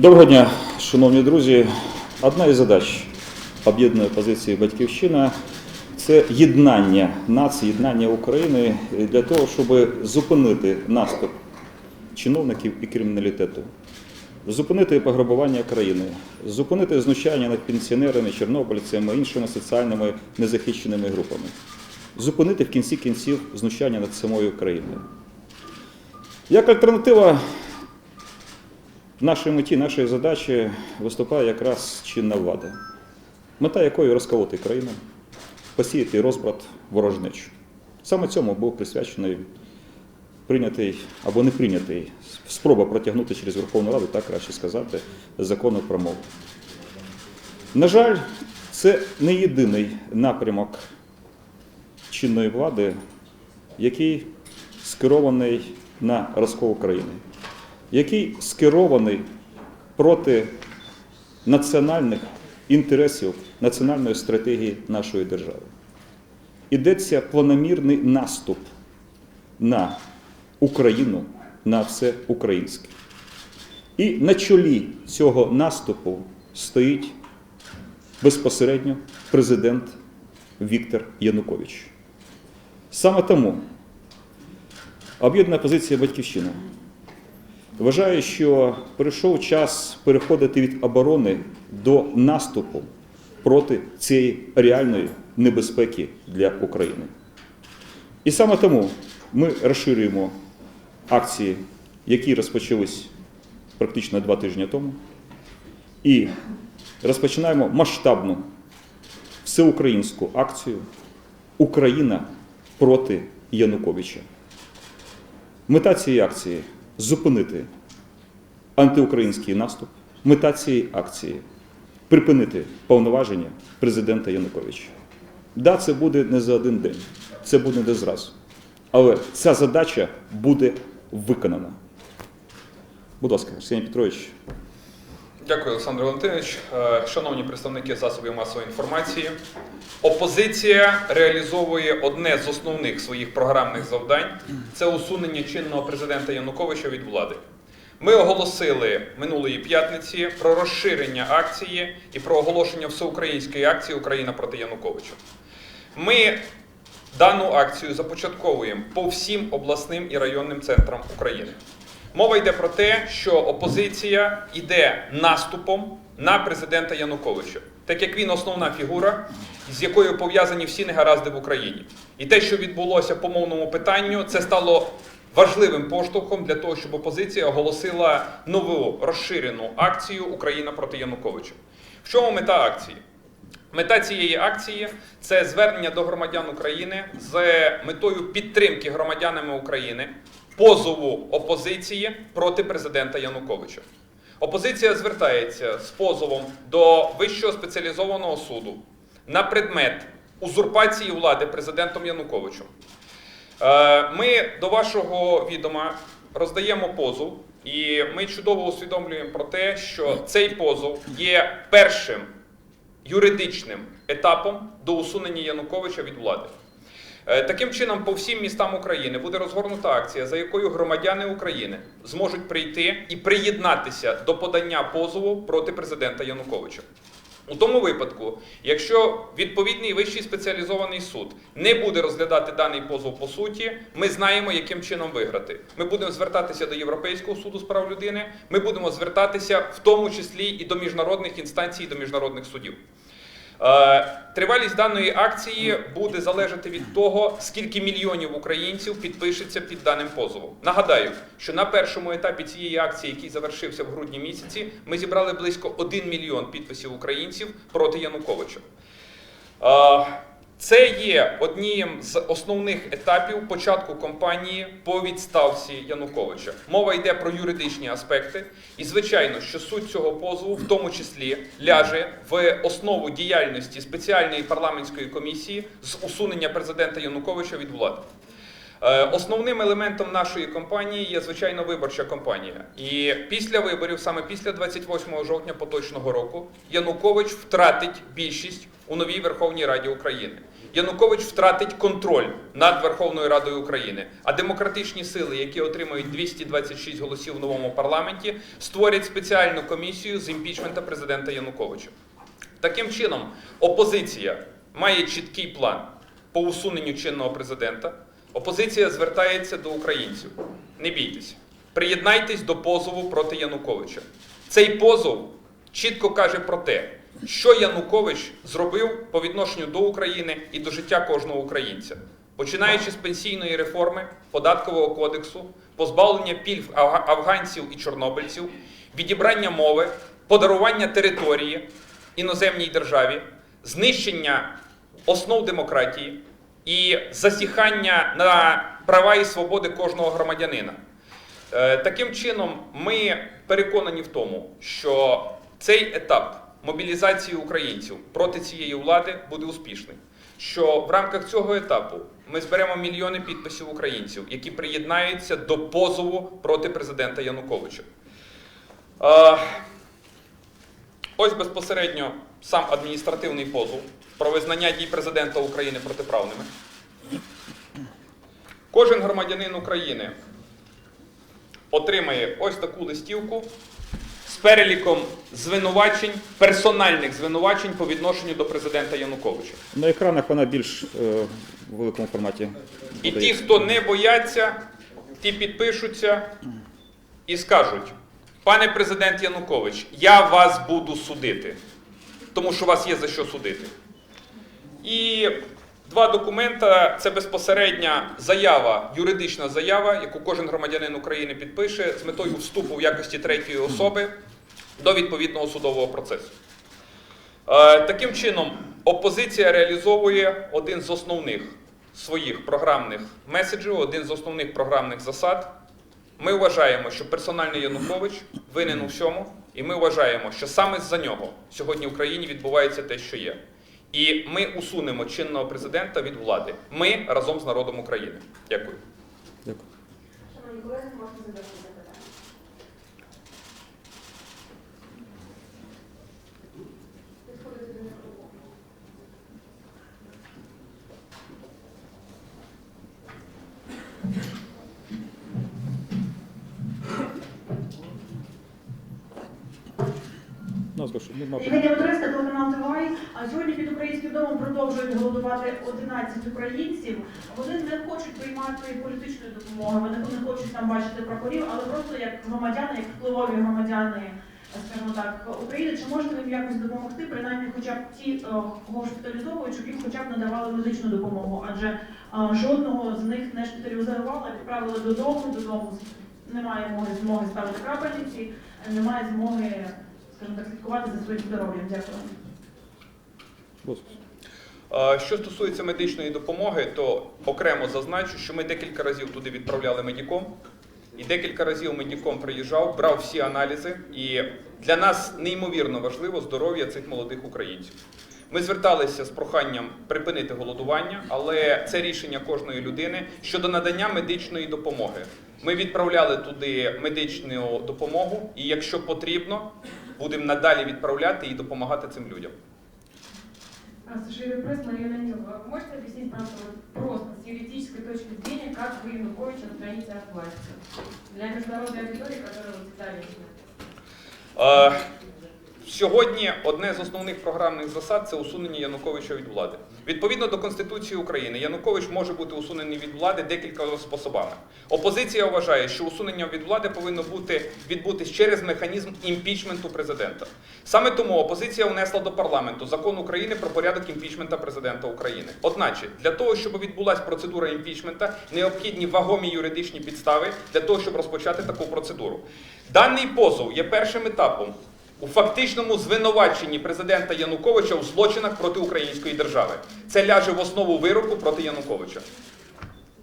Доброго дня, шановні друзі. Одна із задач об'єднаної позиції Батьківщина це єднання нації, єднання України для того, щоб зупинити наступ чиновників і криміналітету, зупинити пограбування країни, зупинити знущання над пенсіонерами, чорнобильцями, іншими соціальними незахищеними групами, зупинити в кінці кінців знущання над самою країною. Як альтернатива в нашій меті, нашої задачі виступає якраз чинна влада, мета якої розколоти країну, посіяти розбрат ворожнечу. Саме цьому був присвячений прийнятий або не прийнятий спроба протягнути через Верховну Раду, так краще сказати, закону про мову. На жаль, це не єдиний напрямок чинної влади, який скерований на розкол країни який скерований проти національних інтересів, національної стратегії нашої держави. Ідеться планомірний наступ на Україну, на все українське. І на чолі цього наступу стоїть безпосередньо президент Віктор Янукович. Саме тому об'єднана позиція Батьківщина Вважаю, що прийшов час переходити від оборони до наступу проти цієї реальної небезпеки для України. І саме тому ми розширюємо акції, які розпочались практично два тижні тому, і розпочинаємо масштабну всеукраїнську акцію Україна проти Януковича. Мета цієї акції зупинити антиукраїнський наступ, мета цієї акції припинити повноваження президента Януковича. Да, це буде не за один день, це буде не зразу. Але ця задача буде виконана. Будь ласка, Арсеній Петрович. Дякую, Олександр Валентинович. Е, Шановні представники засобів масової інформації, опозиція реалізовує одне з основних своїх програмних завдань це усунення чинного президента Януковича від влади. Ми оголосили минулої п'ятниці про розширення акції і про оголошення всеукраїнської акції Україна проти Януковича. Ми дану акцію започатковуємо по всім обласним і районним центрам України. Мова йде про те, що опозиція йде наступом на президента Януковича, так як він основна фігура, з якою пов'язані всі негаразди в Україні. І те, що відбулося по мовному питанню, це стало важливим поштовхом для того, щоб опозиція оголосила нову розширену акцію Україна проти Януковича. В чому мета акції? Мета цієї акції це звернення до громадян України з метою підтримки громадянами України позову опозиції проти президента Януковича. Опозиція звертається з позовом до Вищого спеціалізованого суду на предмет узурпації влади президентом Януковичем. Е, Ми до вашого відома роздаємо позов, і ми чудово усвідомлюємо про те, що цей позов є першим юридичним етапом до усунення Януковича від влади. Е, Таким чином, по всім містам України буде розгорнута акція, за якою громадяни України зможуть прийти і приєднатися до подання позову проти президента Януковича. У тому випадку, якщо відповідний вищий спеціалізований суд не буде розглядати даний позов по суті, ми знаємо, яким чином виграти. Ми будемо звертатися до Європейського суду з прав людини, ми будемо звертатися в тому числі і до міжнародних інстанцій, і до міжнародних судів. Е, Тривалість даної акції буде залежати від того, скільки мільйонів українців підпишеться під даним позовом. Нагадаю, що на першому етапі цієї акції, який завершився в грудні місяці, ми зібрали близько 1 мільйон підписів українців проти Януковича. Це є одним з основних етапів початку кампанії по відставці Януковича. Мова йде про юридичні аспекти, і звичайно, що суть цього позову в тому числі ляже в основу діяльності спеціальної парламентської комісії з усунення президента Януковича від влади. Е, Основним елементом нашої кампанії є звичайно виборча кампанія. І після виборів, саме після 28 жовтня поточного року, Янукович втратить більшість у новій Верховній Раді України. Янукович втратить контроль над Верховною Радою України. А демократичні сили, які отримають 226 голосів в новому парламенті, створять спеціальну комісію з імпічмента президента Януковича. Таким чином, опозиція має чіткий план по усуненню чинного президента. Опозиція звертається до українців. Не бійтеся, приєднайтесь до позову проти Януковича. Цей позов чітко каже про те, що Янукович зробив по відношенню до України і до життя кожного українця, починаючи з пенсійної реформи, податкового кодексу, позбавлення пільг афга- афганців і чорнобильців, відібрання мови, подарування території іноземній державі, знищення основ демократії і засіхання на права і свободи кожного громадянина. Е, Таким чином, ми переконані в тому, що цей етап мобілізації українців проти цієї влади буде успішний. Що в рамках цього етапу ми зберемо мільйони підписів українців, які приєднаються до позову проти президента Януковича. Е, Ось безпосередньо сам адміністративний позов про визнання дій президента України протиправними. Кожен громадянин України отримає ось таку листівку з переліком звинувачень, персональних звинувачень по відношенню до президента Януковича. На екранах вона більш е, в великому форматі. І ті, хто не бояться, ті підпишуться і скажуть: пане президент Янукович, я вас буду судити, тому що вас є за що судити. І два документа це безпосередня заява, юридична заява, яку кожен громадянин України підпише з метою вступу в якості третьої особи до відповідного судового процесу. Е, Таким чином, опозиція реалізовує один з основних своїх програмних меседжів, один з основних програмних засад. Ми вважаємо, що персональний Янукович винен у всьому, і ми вважаємо, що саме з-за нього сьогодні в Україні відбувається те, що є. І ми усунемо чинного президента від влади. Ми разом з народом України. Дякую. Шановні колеги, можна задати запитання. Підходите до мікрофону. Назва, щоб нема питань. Євгенія Матреська, телеканал ТВАЙ. А сьогодні під українським домом продовжують голодувати 11 українців. Вони не хочуть приймати політичної допомоги, вони не хочуть там бачити прапорів, але просто як громадяни, як впливові громадяни, скажімо так, України. Чи можете ви їм якось допомогти, принаймні, хоча б ті, е, кого шпиталізовують, щоб їм хоча б надавали медичну допомогу? Адже е, жодного з них не шпиталізували, відправили додому, додому немає змоги, змоги ставити крапельниці, немає змоги скажімо так, слідкувати за своїм здоров'ям. Дякую. Що стосується медичної допомоги, то окремо зазначу, що ми декілька разів туди відправляли медіком, і декілька разів медіком приїжджав, брав всі аналізи. І для нас неймовірно важливо здоров'я цих молодих українців. Ми зверталися з проханням припинити голодування, але це рішення кожної людини щодо надання медичної допомоги. Ми відправляли туди медичну допомогу, і якщо потрібно, будемо надалі відправляти і допомагати цим людям. Саша Пресс, Мария Нанилова. Вы можете объяснить нам вот просто с юридической точки зрения, как вы Януковича отстраните от власти? Для международной аудитории, которая вот детали не знает. Е, Сьогодні одне з основних програмних засад це усунення Януковича від влади. Відповідно до Конституції України, Янукович може бути усунений від влади декількома способами. Опозиція вважає, що усунення від влади повинно бути відбутись через механізм імпічменту президента. Саме тому опозиція внесла до парламенту закон України про порядок імпічмента президента України. Одначе, для того, щоб відбулася процедура імпічмента, необхідні вагомі юридичні підстави для того, щоб розпочати таку процедуру. Даний позов є першим етапом у фактичному звинуваченні президента Януковича у злочинах проти української держави. Це ляже в основу вироку проти Януковича.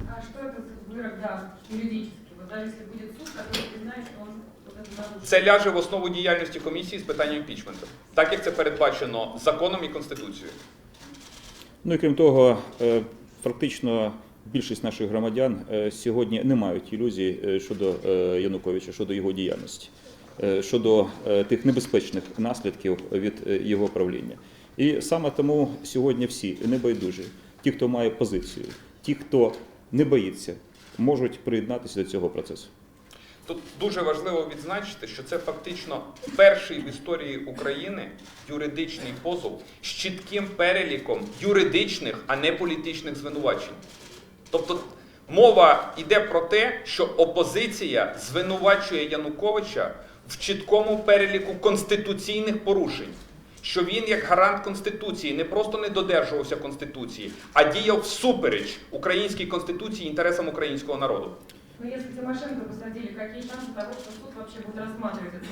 А что это за вырок даст юридически? Вот даже если будет суд, который признает, что он вот это нарушил. Це ляже в основу діяльності комісії з питання імпічменту, так як це передбачено законом і конституцією. Ну і крім того, е, фактично більшість наших громадян е, сьогодні не мають ілюзій е, щодо е, Януковича, щодо його діяльності, е, щодо е, тих небезпечних наслідків від е, його правління. І саме тому сьогодні всі небайдужі, ті, хто має позицію, ті, хто не боїться, можуть приєднатися до цього процесу. Тут дуже важливо відзначити, що це фактично перший в історії України юридичний позов з чітким переліком юридичних, а не політичних звинувачень. Тобто мова йде про те, що опозиція звинувачує Януковича в чіткому переліку конституційних порушень. Що він, як гарант Конституції, не просто не додержувався Конституції, а діяв всупереч українській конституції інтересам українського народу. Но если Тимошенко посадили, какие шансы того, что суд вообще рассматривать это?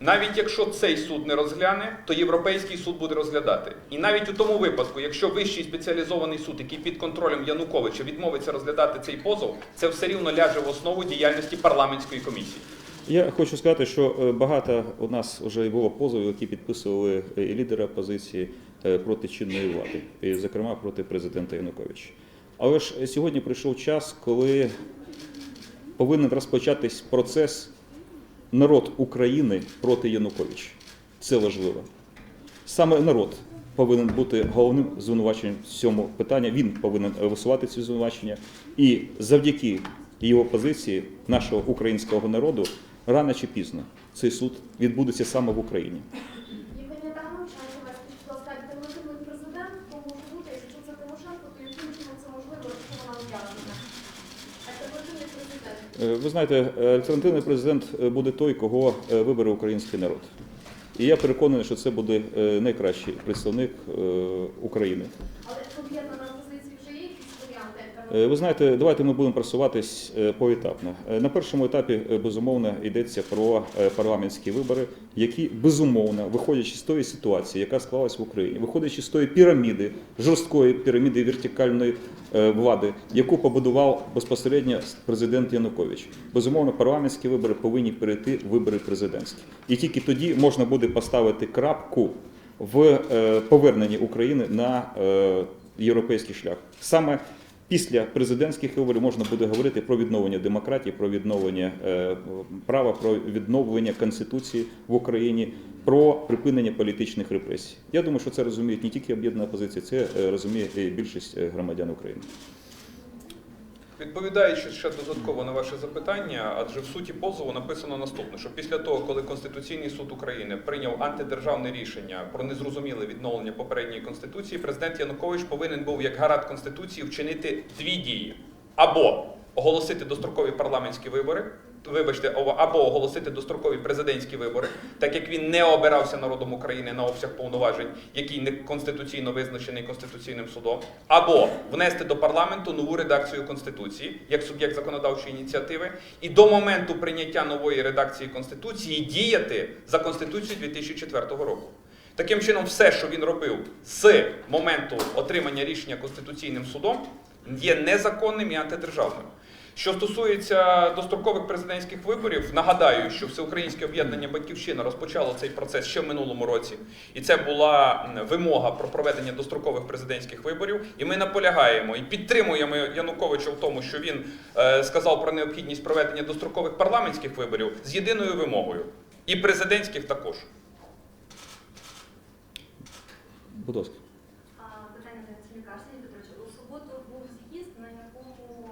Навіть якщо цей суд не розгляне, то Європейський суд буде розглядати. І навіть у тому випадку, якщо вищий спеціалізований суд, який під контролем Януковича відмовиться розглядати цей позов, це все рівно ляже в основу діяльності парламентської комісії. Я хочу сказати, що е, багато у нас вже було позовів, які підписували і лідери опозиції е, проти чинної влади, і, зокрема проти президента Януковича. Але ж сьогодні прийшов час, коли повинен розпочатись процес народ України проти Януковича. Це важливо. Саме народ повинен бути головним звинуваченням в цьому питанні. Він повинен висувати ці звинувачення. І завдяки його позиції нашого українського народу рано чи пізно цей суд відбудеться саме в Україні. Е, Ви знаєте, е, альтернативний президент е, буде той, кого вибере український народ. І я переконаний, що це буде найкращий представник України. Але об'єднана опозиція вже є якісь варіанти Е, альтернативних? Ви знаєте, давайте ми будемо просуватись е, поетапно. Е, На першому етапі е, безумовно йдеться про е, парламентські вибори, які безумовно, виходячи з тої ситуації, яка склалась в Україні, виходячи з тої піраміди, жорсткої піраміди вертикальної е, влади, яку побудував безпосередньо президент Янукович. Безумовно, парламентські вибори повинні перейти в вибори президентські, і тільки тоді можна буде поставити крапку в е, поверненні України на е, європейський шлях. Саме після президентських виборів можна буде говорити про відновлення демократії, про відновлення е, права, про відновлення конституції в Україні, про припинення політичних репресій. Я думаю, що це розуміють не тільки об'єднана опозиція, це е, розуміє і більшість е, громадян України. Відповідаючи ще додатково на ваше запитання, адже в суті позову написано наступне: що після того, коли Конституційний суд України прийняв антидержавне рішення про незрозуміле відновлення попередньої конституції, президент Янукович повинен був як гарант конституції вчинити дві дії: або оголосити дострокові парламентські вибори. Вибачте, або оголосити дострокові президентські вибори, так як він не обирався народом України на обсяг повноважень, який не конституційно визначений конституційним судом, або внести до парламенту нову редакцію конституції як суб'єкт законодавчої ініціативи, і до моменту прийняття нової редакції конституції діяти за конституцією 2004 року. Таким чином, все, що він робив з моменту отримання рішення конституційним судом, є незаконним і антидержавним. Що стосується дострокових президентських виборів, нагадаю, що всеукраїнське об'єднання Батьківщина розпочало цей процес ще в минулому році, і це була вимога про проведення дострокових президентських виборів. І ми наполягаємо і підтримуємо Януковича в тому, що він е, сказав про необхідність проведення дострокових парламентських виборів з єдиною вимогою, і президентських також. Будь ласка. А, Питання до Яценюка Арсенія Петровича. У суботу був з'їзд, на якому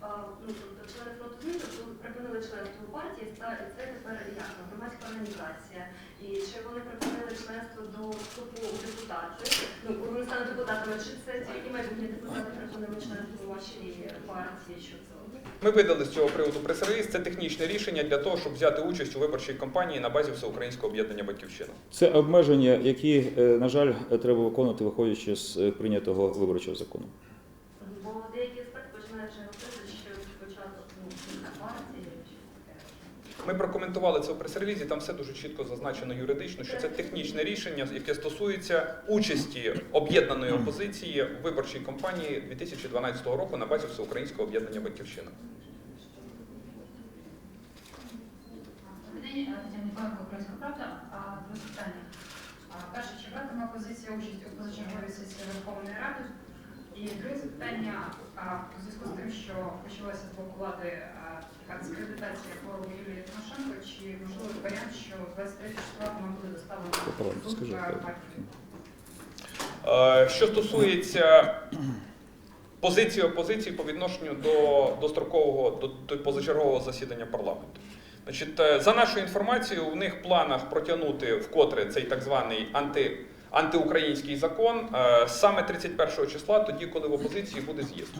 а, ну, тобто члени фронту змін тобто, припинили членство у партії, ста- і це тепер як ну, громадська організація. І чи вони припинили членство до вступу у депутати? Ну, вони стануть депутатами, чи це тільки майбутні депутати вони членство вашій партії? Що це? Ми видали з цього приводу прес-реліз. Це технічне рішення для того, щоб взяти участь у виборчій кампанії на базі всеукраїнського об'єднання Батьківщина. Це обмеження, які, е, на жаль, треба виконувати, виходячи з е, прийнятого виборчого закону. Бо деякі експерти починають вже говорити, що спочатку ну, партії чи таке. Ми прокоментували це у прес-релізі. Там все дуже чітко зазначено юридично, що це технічне рішення, яке стосується участі об'єднаної опозиції в виборчій кампанії 2012 року на базі всеукраїнського об'єднання Батьківщина. Правда. А, Два питання. Перше, чи братиме опозиція участь у позачерговій сесії Верховної Ради І друге запитання а, у зв'язку з тим, що почалася з боку влади а, така дискредитація форуму Юлії Тимошенко, чи можливий варіант, що 23 числа вона буде доставлена так. партії? Що стосується позиції опозиції по відношенню до дострокового до, до позачергового засідання парламенту. Значить, е, за нашою інформацією, у них в планах протягнути вкотре цей так званий анти, антиукраїнський закон е, саме 31 числа, тоді, коли в опозиції буде з'їзд.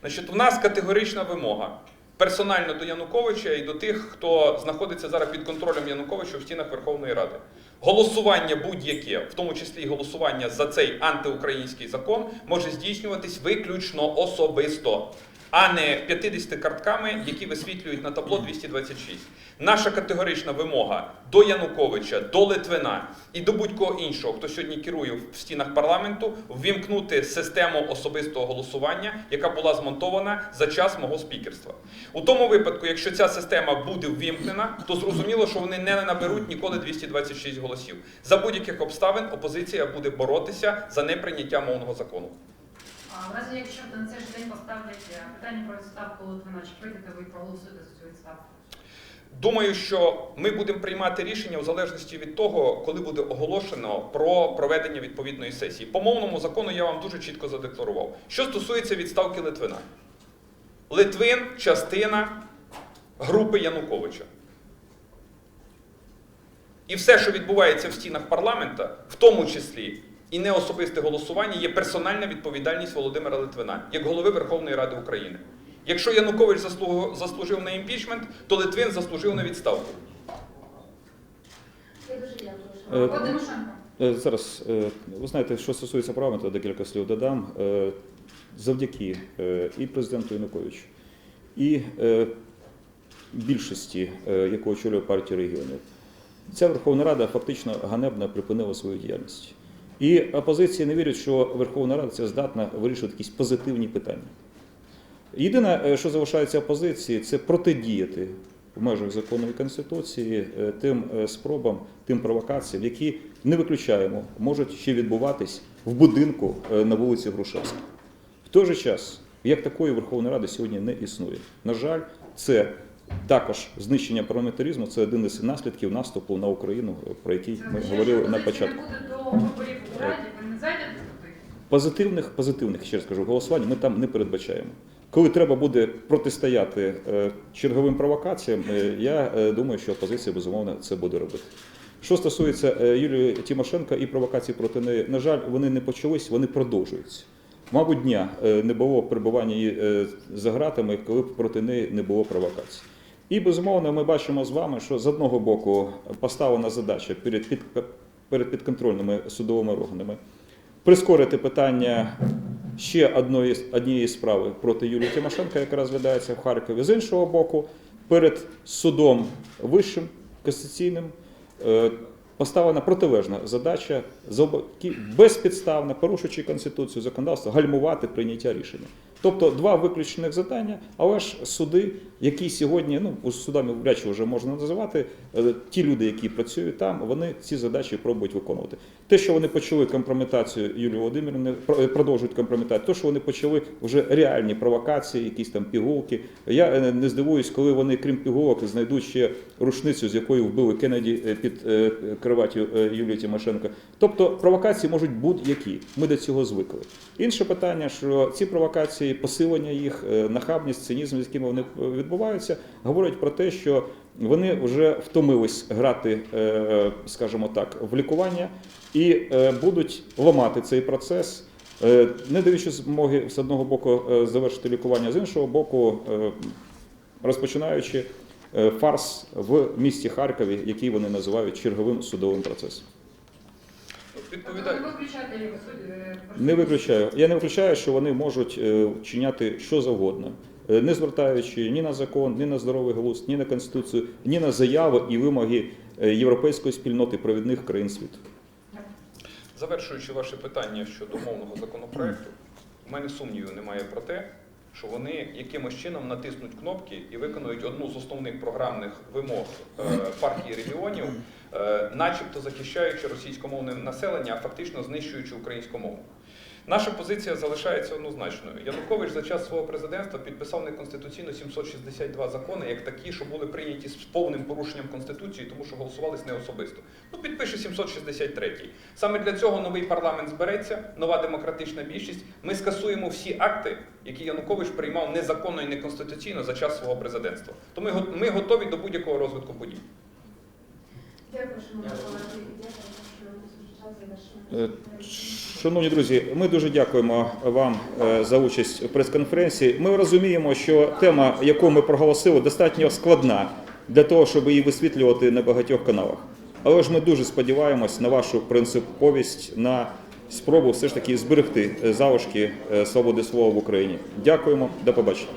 Значить, у нас категорична вимога. Персонально до Януковича і до тих, хто знаходиться зараз під контролем Януковича в стінах Верховної Ради. Голосування будь-яке, в тому числі і голосування за цей антиукраїнський закон, може здійснюватись виключно особисто, а не 50 картками, які висвітлюють на табло 226. Наша категорична вимога до Януковича, до Литвина і до будь-кого іншого, хто сьогодні керує в стінах парламенту, ввімкнути систему особистого голосування, яка була змонтована за час мого спікерства. У тому випадку, якщо ця система буде ввімкнена, то зрозуміло, що вони не наберуть ніколи 226 голосів. За будь-яких обставин опозиція буде боротися за неприйняття мовного закону. А в разі, якщо на цей ж день поставлять е, питання про відставку Литвина, чи прийдете ви проголосуєте за цю відставку? Думаю, що ми будемо приймати рішення в залежності від того, коли буде оголошено про проведення відповідної сесії. По мовному закону я вам дуже чітко задекларував. Що стосується відставки Литвина, Литвин частина групи Януковича. І все, що відбувається в стінах парламента, в тому числі і неособисте голосування, є персональна відповідальність Володимира Литвина як голови Верховної Ради України. Якщо Янукович заслужив на імпічмент, то Литвин заслужив на відставку. Е, Е, Зараз е, ви знаєте, що стосується парламенту, декілька слів додам. Е, Завдяки е, і президенту Януковичу, і е, більшості, е, яку очолює партія регіонів, ця Верховна Рада фактично ганебно припинила свою діяльність. І опозиція не вірить, що Верховна Рада це здатна вирішувати якісь позитивні питання. Єдине, е, що залишається опозиції, це протидіяти в межах закону і конституції е, тим е, спробам, тим провокаціям, які не виключаємо, можуть ще відбуватись в будинку на вулиці Грушевська. В той же час, як такої Верховної Ради сьогодні не існує. На жаль, це також знищення парламентаризму, це один із наслідків наступу на Україну, про який ми говорили на початку. не буде до виборів у Раді, ви не зайдете туди? Позитивних, позитивних, ще раз кажу, голосувань ми там не передбачаємо. Коли треба буде протистояти е, черговим провокаціям, е, я е, думаю, що опозиція безумовно це буде робити. Що стосується Юлії Тимошенко і провокацій проти неї, на жаль, вони не почались, вони продовжуються. Мабуть, дня не було перебування її за ґратами, коли б проти неї не було провокацій. І безумовно, ми бачимо з вами, що з одного боку поставлена задача перед підконтрольними судовими органами прискорити питання ще одної, однієї справи проти Юлії Тимошенко, яка розглядається в Харкові. З іншого боку, перед судом вищим касаційним е, поставлена протилежна задача безпідставно, порушуючи конституцію законодавство, гальмувати прийняття рішення. Тобто два виключених завдання, але ж суди, які сьогодні, ну судами вряд вже можна називати, е, ті люди, які працюють там, вони ці задачі пробують виконувати. Те, що вони почали компрометацію Юлії Володимирівни, е, продовжують компрометацію, те, що вони почали вже реальні провокації, якісь там пігулки. Я е, не здивуюсь, коли вони, крім пігулок, знайдуть ще рушницю, з якою вбили Кеннеді під кроваттю е, Юлії Тимошенко. Тобто провокації можуть будь-які. Ми до цього звикли. Інше питання, що ці провокації, посилення їх, е, нахабність, цинізм, з якими вони е, відбуваються, говорять про те, що вони вже втомились грати, е, скажімо так, в лікування і будуть ламати цей процес. Не даючи змоги з одного боку завершити лікування, з іншого боку, розпочинаючи фарс в місті Харкові, який вони називають черговим судовим процесом. Відповідаю. ви виключаєте його суд? е, Не виключаю. Я не виключаю, що вони можуть е, чиняти що завгодно, е, не звертаючи ні на закон, ні на здоровий глузд, ні на конституцію, ні на заяви і вимоги е, європейської спільноти провідних країн світу. Завершуючи ваше питання щодо мовного законопроекту, у мене сумнівів немає про те, що вони якимось чином натиснуть кнопки і виконують одну з основних програмних вимог е, партії регіонів, начебто захищаючи російськомовне населення, а фактично знищуючи українську мову. Наша позиція залишається однозначною. Янукович за час свого президентства підписав неконституційно 762 закони, як такі, що були прийняті з повним порушенням конституції, тому що голосувались не особисто. Ну підпише 763. Саме для цього новий парламент збереться, нова демократична більшість. Ми скасуємо всі акти, які Янукович приймав незаконно і неконституційно за час свого президентства. Тому ми готові до будь-якого розвитку подій. Дякую, шановні колеги. Дякую, що. Е, Шановні друзі, ми дуже дякуємо вам е, за участь у прес-конференції. Ми розуміємо, що тема, яку ми проголосили, достатньо складна для того, щоб її висвітлювати на багатьох каналах. Але ж ми дуже сподіваємось на вашу принциповість, на спробу все ж таки зберегти е, залишки свободи слова в Україні. Дякуємо, до побачення.